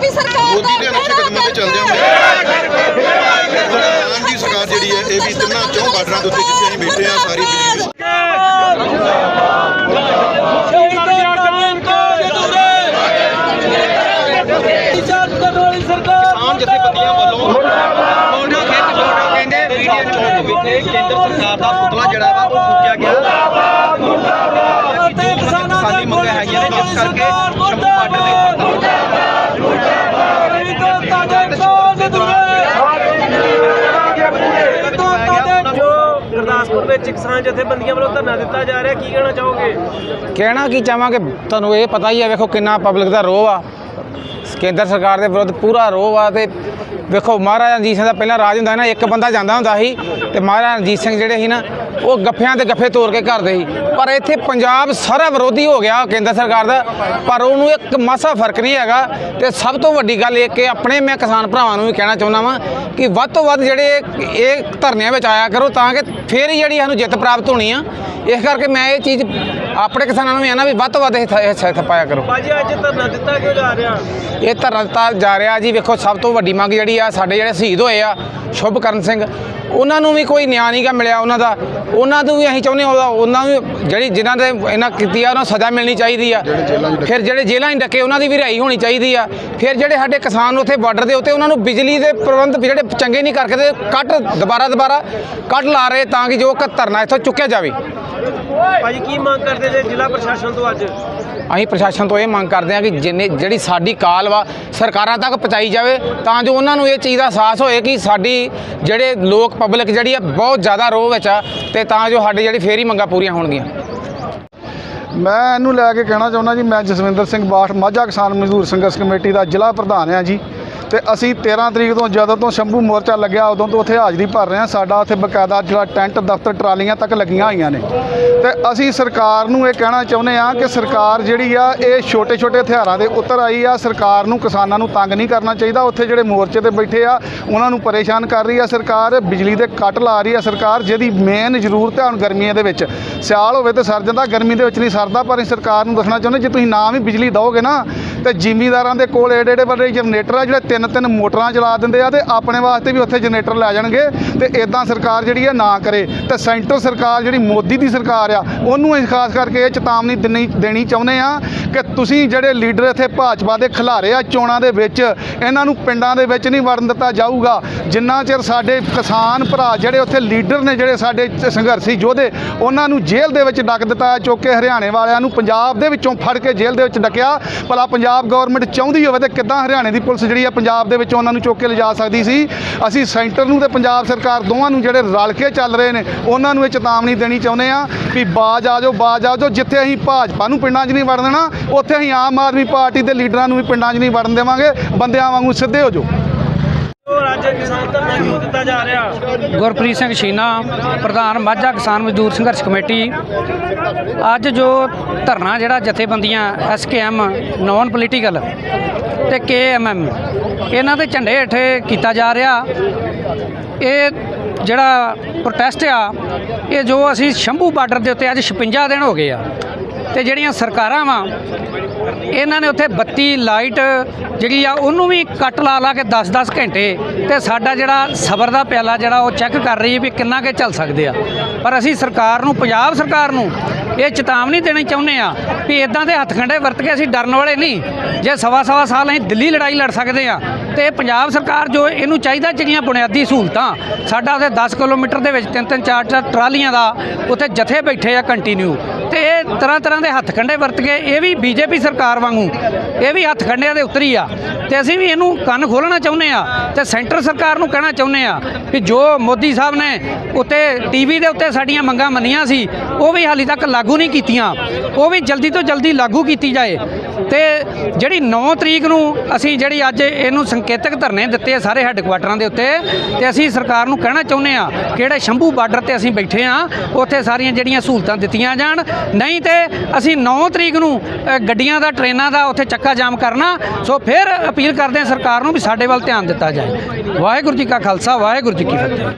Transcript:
BJP ਸਰਕਾਰ ਮੋਦੀ ਦੇ ਅਨੁਸਾਰ ਕਦਮਾਂ ਤੇ ਚੱਲਦੇ ਹੋਏ ਮਾਨ ਦੀ ਸਰਕਾਰ ਜਿਹੜੀ ਹੈ ਇਹ ਵੀ ਤਿੰਨਾਂ ਚੌਂ ਬਾਰਡਰਾਂ ਦੇ ਉੱਤੇ ਜਿੱਥੇ ਅਸੀਂ ਬੈਠੇ ਆ ਸਾਰੀ ਬਿਜਲੀ ਦੀ ਕਿਸਾਨ ਜਥੇਬੰਦੀਆਂ ਵੱਲੋਂ ਫੋਟੋ ਖਿੱਚ ਫੋਟੋ ਕਹਿੰਦੇ ਵੀਡੀਓ ਚੌਂਕ ਵਿਖੇ ਕੇਂਦਰ ਸਰਕਾਰ ਦਾ ਪੁਤਲਾ ਜਿਹੜਾ ਵਾ ਉਹ ਫੂਕਿਆ ਗਿਆ। ਕਿ ਜੋ ਕਿਸਾਨੀ ਮੰਗਾਂ ਹੈਗੀਆਂ ਨੇ ਜਿਸ ਕਰਕੇ ਸ਼ੰਭੂ ਬਾਰਡਰ ਦੇ ਉੱਪਰ ਗੁਰਦਾਸਪੁਰ ਵਿੱਚ ਕਿਸਾਨ ਜਥੇਬੰਦੀਆਂ ਵੱਲੋਂ ਧਰਨਾ ਦਿੱਤਾ ਜਾ ਰਿਹਾ। ਕੀ ਕਹਿਣਾ ਚਾਹੋਗੇ? ਕਹਿਣਾ ਕੀ ਚਾਹਾਂਗੇ? ਤੁਹਾਨੂੰ ਇਹ ਪਤਾ ਹੀ ਹੈ ਵੇਖੋ ਕਿੰਨਾ ਪਬਲਿਕ ਦਾ ਰੋਹ ਆ। ਕੇਂਦਰ ਸਰਕਾਰ ਦੇ ਵਿਰੁੱਧ ਪੂਰਾ ਰੋਹ ਆ ਤੇ ਵੇਖੋ ਮਹਾਰਾਜਾ ਰਣਜੀਤ ਸਿੰਘ ਦਾ ਪਹਿਲਾਂ ਰਾਜ ਹੁੰਦਾ ਨਾ, ਇੱਕ ਬੰਦਾ ਜਾਂਦਾ ਹੁੰਦਾ ਸੀ ਤੇ ਮਹਾਰਾਜਾ ਰਣਜੀਤ ਸਿੰਘ ਜਿਹੜੇ ਸੀ ਨਾ ਉਹ ਗੱਫਿਆਂ ਤੇ ਗੱਫੇ ਤੋੜ ਕੇ ਘਰਦੇ ਸੀ। ਪਰ ਇੱਥੇ ਪੰਜਾਬ ਸਾਰਾ ਵਿਰੋਧੀ ਹੋ ਗਿਆ ਕੇਂਦਰ ਸਰਕਾਰ ਦਾ। ਪਰ ਉਹਨੂੰ ਇੱਕ ਮਾਸਾ ਫ਼ਰਕ ਨਹੀਂ ਹੈਗਾ। ਤੇ ਸਭ ਤੋਂ ਵੱਡੀ ਗੱਲ ਇਹ ਕਿ ਆਪਣੇ ਮੈਂ ਕਿਸਾਨ ਭਰਾਵਾਂ ਨੂੰ ਵੀ ਕਹਿਣਾ ਚਾਹੁੰਦਾ ਵਾਂ ਕਿ ਵੱਧ ਤੋਂ ਵੱਧ ਜਿਹੜੇ ਇਹ ਧਰਨਿਆਂ ਵਿੱਚ ਆਇਆ ਕਰੋ ਤਾਂ ਕਿ ਫੇਰ ਹੀ ਜਿਹੜੀ ਸਾਨੂੰ ਜਿੱਤ ਪ੍ਰਾਪਤ ਹੋਣੀ ਆ। ਇਸ ਕਰਕੇ ਮੈਂ ਇਹ ਚੀਜ਼ ਆਪਣੇ ਕਿਸਾਨਾਂ ਨੂੰ ਵੀ ਆਣਾ ਵੀ ਵੱਧ ਤੋਂ ਵੱਧ ਇਹ ਥ- ਇਹ ਹਿੱਸਾ ਪਾਇਆ ਕਰੋ। ਬਾਜੀ ਅੱਜ ਧਰਨਾ ਦਿੱਤਾ ਕਿਉਂ ਜਾ ਰਿਹਾ? ਇਹ ਧਰਨਾ ਦਿੱਤਾ ਜਾ ਰਿਹਾ ਜੀ। ਵੇਖੋ ਸਭ ਤੋਂ ਵੱਡੀ ਮੰਗ ਜਿਹੜੀ ਆ ਸਾਡੇ ਜਿਹੜੇ ਸ਼ਹੀਦ ਹੋਏ ਆ ਸ਼ੁਭਕਰਨ ਸਿੰਘ ਉਹਨਾਂ ਨੂੰ ਵੀ ਕੋਈ ਨਿਆਂ ਨਹੀਂ ਗਾ ਮਿਲਿਆ ਉਹਨਾਂ ਦਾ। ਉਹਨਾਂ ਨੂੰ ਵੀ ਅਸੀਂ ਚਾਹੁੰਦੇ ਹਾਂ ਉਹਦਾ- ਉਹਨਾਂ ਨੂੰ ਜਿਹੜੀ ਜਿਨ੍ਹਾਂ ਦੇ ਇਹਨਾਂ ਕੀਤੀ ਆ ਉਹਨਾਂ ਨੂੰ ਸਜ਼ਾ ਮਿਲਣੀ ਚਾਹੀਦੀ ਆ। ਫਿਰ ਜਿਹੜੇ ਜੇਲ੍ਹਾਂ 'ਚ ਡੱਕੇ ਉਹਨਾਂ ਦੀ ਵੀ ਰਿਹਾਈ ਹੋਣੀ ਚਾਹੀਦੀ ਆ। ਫਿਰ ਜਿਹੜੇ ਸਾਡੇ ਕਿਸਾਨ ਉੱਥੇ ਬਾਰਡਰ ਦੇ ਉੱਤੇ ਉਹਨਾਂ ਨੂੰ ਬਿਜਲੀ ਦੇ ਪ੍ਰਬੰਧ ਜਿਹੜੇ ਚੰਗੇ ਨਹੀਂ ਕਰਕੇ ਤੇ ਕੱਟ ਦੁਬਾਰਾ ਦੁਬਾਰਾ ਕੱਟ ਲਾ ਰਹੇ ਤਾਂ ਕਿ ਜੋ ਧਰਨਾ ਇੱਥੋਂ ਚੁੱਕਿਆ ਜਾਵੇ। ਭਾਜੀ ਕੀ ਮੰਗ ਕਰਦੇ ਜੇ ਜ਼ਿਲ੍ਹਾ ਪ੍ਰਸ਼ਾਸਨ ਤੋਂ ਅੱਜ? ਅਸੀਂ ਪ੍ਰਸ਼ਾਸਨ ਤੋਂ ਇਹ ਮੰਗ ਕਰਦੇ ਹਾਂ ਕਿ ਜਿੰਨੇ ਜਿਹੜੀ ਸਾਡੀ ਕਾਲ ਵਾ, ਸਰਕਾਰਾਂ ਤੱਕ ਪਹੁੰਚਾਈ ਜਾਵੇ, ਤਾਂ ਜੋ ਉਹਨਾਂ ਨੂੰ ਇਹ ਚੀਜ਼ ਦਾ ਅਹਿਸਾਸ ਹੋਏ ਕਿ ਸਾਡੀ ਜਿਹੜੇ ਲੋਕ ਪਬਲਿਕ ਜਿਹੜੀ ਆ, ਬਹੁਤ ਜ਼ਿਆਦਾ ਰੋਹ ਵਿੱਚ ਆ, ਤੇ ਤਾਂ ਜੋ ਸਾਡੀ ਜਿਹੜੀ ਫੇਰ ਹੀ ਮੰਗਾਂ ਪੂਰੀਆਂ ਹੋਣਗੀਆਂ। ਮੈਂ ਇਹਨੂੰ ਲੈ ਕੇ ਕਹਿਣਾ ਚਾਹੁੰਦਾ ਜੀ, ਮੈਂ ਜਸਵਿੰਦਰ ਸਿੰਘ ਬਾਠ, ਮਾਝਾ ਕਿਸਾਨ ਮਜ਼ਦੂਰ ਸੰਘਰਸ਼ ਕਮੇਟੀ ਦਾ ਜ਼ਿਲ੍ਹਾ ਪ੍ਰਧਾਨ ਹਾਂ ਜੀ। ਤੇ ਅਸੀਂ 13 ਤਰੀਕ ਤੋਂ ਜਦੋਂ ਤੋਂ ਸ਼ੰਭੂ ਮੋਰਚਾ ਲੱਗਿਆ, ਉਦੋਂ ਤੋਂ ਉੱਥੇ ਹਾਜ਼ਰੀ ਭਰ ਰਹੇ ਹਾਂ। ਸਾਡਾ ਉੱਥੇ ਬਕਾਇਦਾ ਜਿਹੜਾ ਟੈਂਟ, ਦਫ਼ਤਰ, ਟਰਾਲੀਆਂ ਤੱਕ ਲੱਗੀਆਂ ਹੋਈਆਂ ਨੇ। ਤੇ ਅਸੀਂ ਸਰਕਾਰ ਨੂੰ ਇਹ ਕਹਿਣਾ ਚਾਹੁੰਦੇ ਹਾਂ ਕਿ ਸਰਕਾਰ ਜਿਹੜੀ ਆ, ਇਹ ਛੋਟੇ ਛੋਟੇ ਹਥਿਆਰਾਂ ਦੇ ਉੱਤਰ ਆਈ ਆ। ਸਰਕਾਰ ਨੂੰ, ਕਿਸਾਨਾਂ ਨੂੰ ਤੰਗ ਨਹੀਂ ਕਰਨਾ ਚਾਹੀਦਾ। ਉੱਥੇ ਜਿਹੜੇ ਮੋਰਚੇ ਤੇ ਬੈਠੇ ਆ, ਉਹਨਾਂ ਨੂੰ ਪਰੇਸ਼ਾਨ ਕਰ ਰਹੀ ਆ ਸਰਕਾਰ। ਬਿਜਲੀ ਦੇ ਕੱਟ ਲਾ ਰਹੀ ਆ ਸਰਕਾਰ, ਜਿਹਦੀ ਮੇਨ ਜ਼ਰੂਰਤ ਹੈ ਹੁਣ ਗਰਮੀਆਂ ਦੇ ਵਿੱਚ। ਸਿਆਲ ਹੋਵੇ ਤੇ ਸਰ ਜਾਂਦਾ, ਗਰਮੀ ਦੇ ਵਿੱਚ ਨਹੀਂ ਸਰਦਾ, ਪਰ ਅਸੀਂ ਸਰਕਾਰ ਨੂੰ ਦੱਸਣਾ ਚਾਹੁੰਦੇ ਜੇ ਤੁਸੀਂ ਨਾ ਵੀ ਬਿਜਲੀ ਦਿਓਗੇ ਨਾ ਤੇ ਜ਼ਿਮੀਦਾਰਾਂ ਦੇ ਕੋਲ ਏਡੇ ਏਡੇ ਵੱਡੇ ਜਨਰੇਟਰ ਆ ਜਿਹੜੇ ਤਿੰਨ ਤਿੰਨ ਮੋਟਰਾਂ ਚਲਾ ਦਿੰਦੇ ਆ ਤੇ ਆਪਣੇ ਵਾਸਤੇ ਵੀ ਉੱਥੇ ਜਨਰੇਟਰ ਲੈ ਜਾਣਗੇ ਤੇ ਇਦਾਂ ਸਰਕਾਰ ਜਿਹੜੀ ਆ ਨਾ ਕਰੇ। ਤੇ ਸੈਂਟਰ ਸਰਕਾਰ ਜਿਹੜੀ ਮੋਦੀ ਦੀ ਸਰਕਾਰ ਆ, ਉਹਨੂੰ ਅਸੀਂ ਖਾਸ ਕਰਕੇ ਇਹ ਚੇਤਾਵਨੀ ਦੇਣੀ ਦੇਣੀ ਚਾਹੁੰਦੇ ਆ ਕਿ ਤੁਸੀਂ ਜਿਹੜੇ ਲੀਡਰ ਇੱਥੇ ਭਾਜਪਾ ਦੇ ਖਿਲਾਰੇ ਆ, ਚੋਣਾਂ ਦੇ ਵਿੱਚ, ਇਹਨਾਂ ਨੂੰ ਪਿੰਡਾਂ ਦੇ ਵਿੱਚ ਨਹੀਂ ਵੜਨ ਦਿੱਤਾ ਜਾਊਗਾ। ਜਿੰਨਾ ਚਿਰ ਸਾਡੇ ਕਿਸਾਨ ਭਰਾ ਜਿਹੜੇ ਉੱਥੇ ਲੀਡਰ ਨੇ, ਜਿਹੜੇ ਸਾਡੇ ਸੰਘਰਸ਼ੀ ਯੋਧੇ, ਉਹਨਾਂ ਨੂੰ ਜੇਲ੍ਹ ਦੇ ਵਿੱਚ ਡੱਕ ਦਿੱਤਾ, ਚੁੱਕ ਕੇ ਹਰਿਆਣੇ ਵਾਲਿਆਂ ਨੂੰ ਪੰਜਾਬ ਦੇ ਵਿੱਚੋਂ ਫੜ ਕੇ ਜੇਲ੍ਹ ਦੇ ਵਿੱਚ ਡੱਕਿਆ। ਭਲਾ ਪੰਜਾਬ ਪੰਜਾਬ ਗਵਰਨਮੈਂਟ ਚਾਹੁੰਦੀ ਹੋਵੇ ਤੇ ਕਿੱਦਾਂ ਹਰਿਆਣੇ ਦੀ ਪੁਲਿਸ ਜਿਹੜੀ ਆ ਪੰਜਾਬ ਦੇ ਵਿੱਚ ਉਹਨਾਂ ਨੂੰ ਚੁੱਕ ਕੇ ਲਿਜਾ ਸਕਦੀ ਸੀ। ਅਸੀਂ ਸੈਂਟਰ ਨੂੰ ਤੇ ਪੰਜਾਬ ਸਰਕਾਰ ਦੋਵਾਂ ਨੂੰ ਜਿਹੜੇ ਰਲ ਕੇ ਚੱਲ ਰਹੇ ਨੇ, ਉਹਨਾਂ ਨੂੰ ਇਹ ਚੇਤਾਵਨੀ ਦੇਣੀ ਚਾਹੁੰਦੇ ਆ ਵੀ ਬਾਜ ਆ ਜਾਓ, ਬਾਜ ਆ ਜਾਓ। ਜਿੱਥੇ ਅਸੀਂ ਭਾਜਪਾ ਨੂੰ ਪਿੰਡਾਂ 'ਚ ਨਹੀਂ ਵੜਨ ਦੇਣਾ, ਉੱਥੇ ਅਸੀਂ ਆਮ ਆਦਮੀ ਪਾਰਟੀ ਦੇ ਲੀਡਰਾਂ ਨੂੰ ਵੀ ਪਿੰਡਾਂ 'ਚ ਨਹੀਂ ਵੜਨ ਦੇਵਾਂਗੇ। ਬੰਦਿਆਂ ਵਾਂਗੂ ਸਿੱਧੇ ਹੋ ਜਾਓ। ਹੋਰ ਅੱਜ ਕਿਸਾਨ ਧਰਨਾ ਕਿਉਂ ਦਿੱਤਾ ਜਾ ਰਿਹਾ। ਗੁਰਪ੍ਰੀਤ ਸਿੰਘ ਛੀਨਾ, ਪ੍ਰਧਾਨ ਮਾਝਾ ਕਿਸਾਨ ਮਜ਼ਦੂਰ ਸੰਘਰਸ਼ ਕਮੇਟੀ। ਅੱਜ ਜੋ ਧਰਨਾ ਜਿਹੜਾ ਜਥੇਬੰਦੀਆਂ ਐਸਕੇਐਮ ਨਾਨ ਪੋਲੀਟੀਕਲ ਤੇ ਕੇਐਮਐਮ ਇਹਨਾਂ ਦੇ ਝੰਡੇ ਹੇਠੇ ਕੀਤਾ ਜਾ ਰਿਹਾ। ਇਹ ਜਿਹੜਾ ਪ੍ਰੋਟੈਸਟ ਆ, ਇਹ ਜੋ ਅਸੀਂ ਸ਼ੰਭੂ ਬਾਰਡਰ ਦੇ ਉੱਤੇ ਅੱਜ 56 ਦਿਨ ਹੋ ਗਏ ਆ। ਤੇ ਜਿਹੜੀਆਂ ਸਰਕਾਰਾਂ ਵਾ, ਇਹਨਾਂ ਨੇ ਉੱਥੇ ਬੱਤੀ, ਲਾਈਟ ਜਿਹੜੀ ਆ, ਉਹਨੂੰ ਵੀ ਕੱਟ ਲਾ ਲਾ ਕੇ 10-10 ਘੰਟੇ ਤੇ ਸਾਡਾ ਜਿਹੜਾ ਸਬਰ ਦਾ ਪਿਆਲਾ ਜਿਹੜਾ ਉਹ ਚੈੱਕ ਕਰ ਰਹੀ ਹੈ ਵੀ ਕਿੰਨਾ ਕੁ ਚੱਲ ਸਕਦੇ ਆ। ਪਰ ਅਸੀਂ ਸਰਕਾਰ ਨੂੰ, ਪੰਜਾਬ ਸਰਕਾਰ ਨੂੰ ਇਹ ਚੇਤਾਵਨੀ ਦੇਣੀ ਚਾਹੁੰਦੇ ਆ ਵੀ ਇਦਾਂ ਦੇ ਹੱਥ ਖੰਡੇ ਵਰਤ ਕੇ ਅਸੀਂ ਡਰਨ ਵਾਲੇ ਨਹੀਂ। ਜੇ ਸਵਾ ਸਵਾ ਸਾਲ ਅਸੀਂ ਦਿੱਲੀ ਲੜਾਈ ਲੜ ਸਕਦੇ ਆ, ਤੇ ਪੰਜਾਬ ਸਰਕਾਰ ਜੋ ਇਹਨੂੰ ਚਾਹੀਦਾ ਜਿਹੜੀਆਂ ਬੁਨਿਆਦੀ ਸਹੂਲਤਾਂ, ਸਾਡਾ ਉਹਦੇ 10 ਕਿਲੋਮੀਟਰ ਦੇ ਵਿੱਚ ਤਿੰਨ ਤਿੰਨ ਚਾਰ ਚਾਰ ਟਰਾਲੀਆਂ ਦਾ, ਉੱਥੇ ਜਥੇ ਬੈਠੇ ਆ ਕੰਟੀਨਿਊ ਤੇ ਇਹ ਤਰ੍ਹਾਂ ਤਰ੍ਹਾਂ ਦੇ ਹੱਥ ਖੰਡੇ ਵਰਤ ਕੇ ਇਹ ਵੀ ਬੀਜੇਪੀ ਸਰਕਾਰ ਵਾਂਗੂ, ਇਹ ਵੀ ਹੱਥ ਖੰਡਿਆਂ ਦੇ ਉੱਤਰੀ ਆ। ਤੇ ਅਸੀਂ ਵੀ ਇਹਨੂੰ ਕੰਨ ਖੋਲਣਾ ਚਾਹੁੰਦੇ ਆ, ਤੇ ਸੈਂਟਰ ਸਰਕਾਰ ਨੂੰ ਕਹਿਣਾ ਚਾਹੁੰਦੇ ਆ ਕਿ ਜੋ ਮੋਦੀ ਸਾਹਿਬ ਨੇ ਉੱਤੇ ਟੀਵੀ ਦੇ ਉੱਤੇ ਸਾਡੀਆਂ ਮੰਗਾਂ ਮੰਨੀਆਂ ਸੀ, ਉਹ ਵੀ ਹਾਲੇ ਤੱਕ ਲਾਗੂ ਨਹੀਂ ਕੀਤੀਆਂ। ਉਹ ਵੀ ਜਲਦੀ ਤੋਂ ਜਲਦੀ ਲਾਗੂ ਕੀਤੀ ਜਾਏ। ਤੇ ਜਿਹੜੀ 9 ਤਰੀਕ ਨੂੰ ਅਸੀਂ ਜਿਹੜੀ ਅੱਜ ਇਹਨੂੰ ਸੰਕੇਤਕ ਧਰਨੇ ਦਿੱਤੇ ਆ ਸਾਰੇ ਹੈੱਡਕੁਆਟਰਾਂ ਦੇ ਉੱਤੇ, ਤੇ ਅਸੀਂ ਸਰਕਾਰ ਨੂੰ ਕਹਿਣਾ ਚਾਹੁੰਦੇ ਆ ਕਿ ਜਿਹੜੇ ਸ਼ੰਭੂ ਬਾਰਡਰ ਤੇ ਅਸੀਂ ਬੈਠੇ ਆ ਉੱਥੇ ਸਾਰੀਆਂ ਜਿਹੜੀਆਂ ਸਹੂਲਤਾਂ ਦਿੱਤੀਆਂ ਜਾਣ। ਨਹੀਂ ਤੇ ਅਸੀਂ 9 ਤਰੀਕ ਨੂੰ ਗੱਡੀਆਂ ਦਾ, ਟ੍ਰੇਨਾਂ ਦਾ ਉੱਥੇ ਚੱਕਾ ਜਾਮ ਕਰਨਾ। ਸੋ ਫਿਰ ਅਪੀਲ ਕਰਦੇ ਆ ਸਰਕਾਰ ਨੂੰ ਵੀ ਸਾਡੇ ਵੱਲ ਧਿਆਨ ਦਿੱਤਾ ਜਾਏ। ਵਾਹਿਗੁਰੂ ਜੀ ਕਾ ਖਾਲਸਾ, ਵਾਹਿਗੁਰੂ ਜੀ ਕੀ ਫਤਿਹ।